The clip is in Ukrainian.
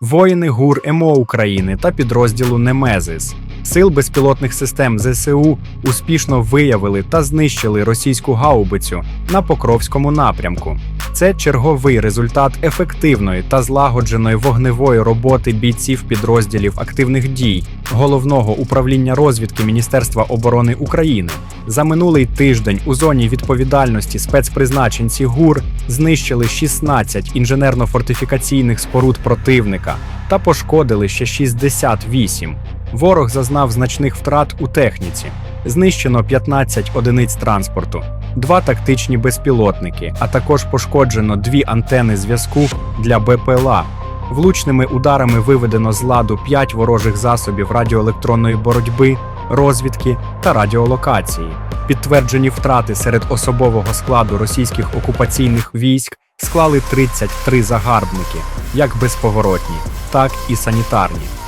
воїни ГУР МО України та підрозділу Немезис. Сил безпілотних систем ЗСУ успішно виявили та знищили російську гаубицю на Покровському напрямку. Це черговий результат ефективної та злагодженої вогневої роботи бійців підрозділів активних дій головного управління розвідки Міністерства оборони України. За минулий тиждень у зоні відповідальності спецпризначенці ГУР знищили 16 інженерно-фортифікаційних споруд противника та пошкодили ще 68. Ворог зазнав значних втрат у техніці. Знищено 15 одиниць транспорту, два тактичні безпілотники, а також пошкоджено дві антени зв'язку для БПЛА. Влучними ударами виведено з ладу 5 ворожих засобів радіоелектронної боротьби, розвідки та радіолокації. Підтверджені втрати серед особового складу російських окупаційних військ склали 33 загарбники, як безповоротні, так і санітарні.